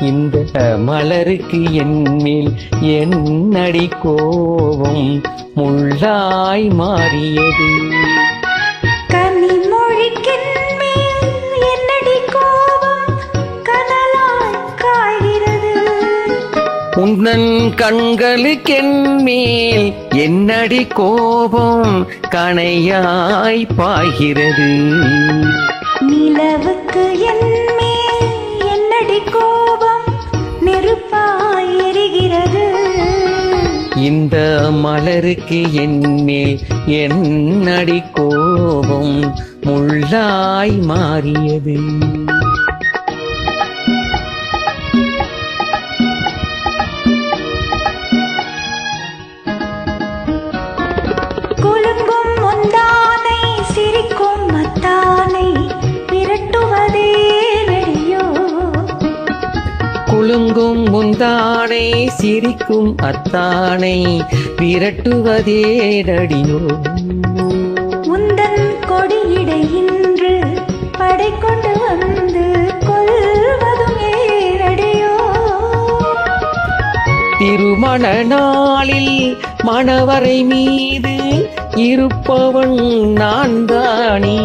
இந்த மலருக்கு என் மேல் என்னடி கோபம்? முள்ளாய் மாறியது. உந்தன் கண்களுக்கென் மேல் என்னடி கோபம்? கணையாய் பாய்கிறது. நிலவுக்கு என் இந்த மலருக்கு என் என்னடி கோபம்? முள்ளாய் மாறியது. குலுங்கும் முந்தானை சிரிக்கும் அத்தானை விரட்டுவதேடடியோ உந்தன் கொடியிடை இன்று படை கொண்டு வந்து கொல்வதும் ஏனடியோ திருமண நாளில் மணவரை மீது இருப்பவன் நான் தானே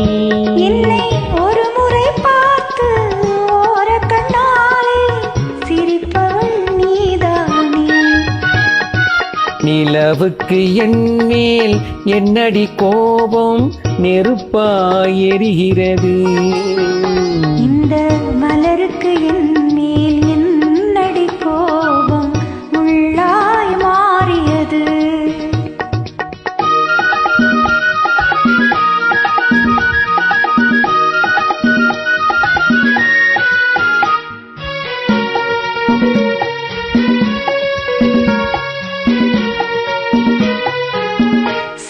நிலவுக்கு என்மேல் என்னடி கோபம் நெருப்பாய் எரிகிறது?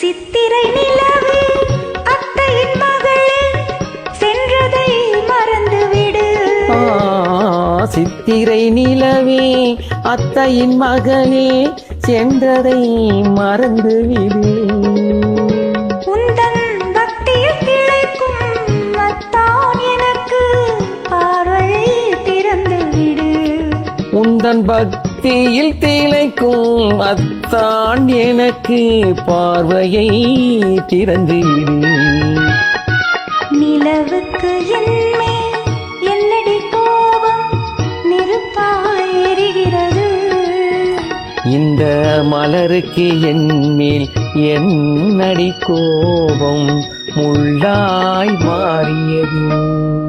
சித்திரை நிலவே அத்தையின் மகளே சென்றதை மறந்துவிடு. சித்திரை நிலவே அத்தையின் மகனே சென்றதை மறந்துவிடு. உந்தன் பக்தியில் திளைக்கும் எனக்கு பக்தியில் திளைக்கும் அத்தான் எனக்கு பார்வையை திறந்துவிடு நிலவுக்கு என்மேல் என்னடி கோபம்? நெருப்பாய் எரிகிறது. இந்த மலருக்கு என் மேல் என்னடி கோபம்? முள்ளாய் மாறியது.